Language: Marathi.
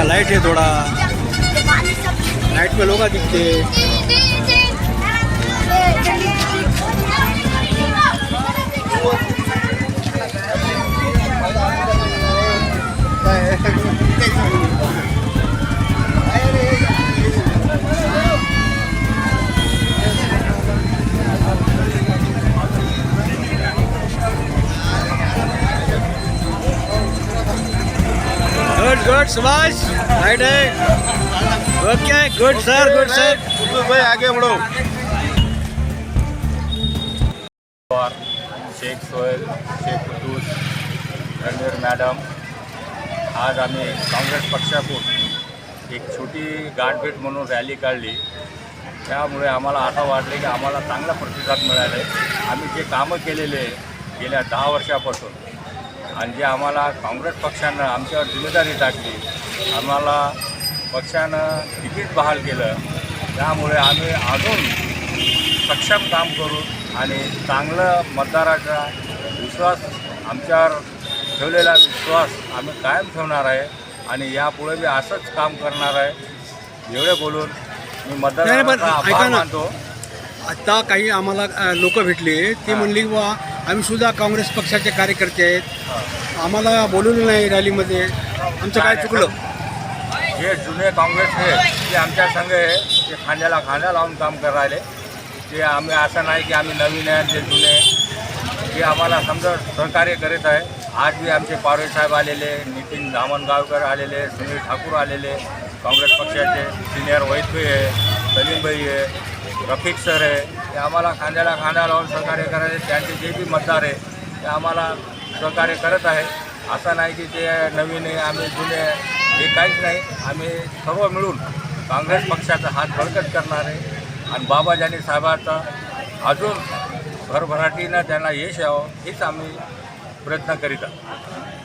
लाइट है थोड़ा. लाइट में लोग दिखते. गुड सुभाष राइट है okay good sir good sir भाई आगे बढ़ो शेख सोहेल शेख कुद्दूस रणवीर मॅडम आज आम्ही काँग्रेस पक्षातून एक छोटी गाठभेट म्हणून रॅली काढली त्यामुळे आम्हाला असं वाटले की आम्हाला चांगला प्रतिसाद मिळाला आहे आम्ही जे कामं केलेले आहे गेल्या दहा वर्षापासून आणि जे आम्हाला काँग्रेस पक्षानं आमच्यावर जिम्मेदारी टाकली आम्हाला पक्षानं तिकीट बहाल केलं. त्यामुळे आम्ही अजून सक्षम काम करू आणि चांगलं मतदाराचा विश्वास आमच्यावर ठेवलेला विश्वास आम्ही कायम ठेवणार आहे आणि यापुढे मी असंच काम करणार आहे एवढे बोलून मी मतदाराचा आभार ना. मानतो. आता काही आम्हाला लोक भेटले ते म्हणले बा आम्ही सुद्धा काँग्रेस पक्षाचे कार्यकर्ते आहेत. आम्हाला बोलवलं नाही रॅलीमध्ये. आमचं काय चुकलं? जे जुने काँग्रेस हे ते आमच्या संघ आहे. ते खांद्याला खांद्या लावून काम करायले राहिले. ते आम्ही असं नाही की आम्ही नवीन आहे ते जुने. ते आम्हाला समजा सहकार्य करीत आहे. आज बी आमचे पारवे साहेब आलेले नितीन धामणगावकर आलेले सुनील ठाकूर आलेले काँग्रेस पक्षाचे सिनियर वैद्य आहे सलीमबाई आहे. रफिक सर आहे. ते आम्हाला खांद्याला खांदा लावून सहकार्य करायचे त्यांचे जे बी मतदार आहे ते आम्हाला सहकार्य करत आहे असं नाही की ते नवीन आहे आम्ही जुने हे काहीच नाही. आम्ही सर्व मिळून काँग्रेस पक्षाचा हात बळकट करणार आहे. आणि बाबाजानी साहेबाचा अजून भरभराटीनं त्यांना यश यावं हेच आम्ही प्रयत्न करीत आहोत.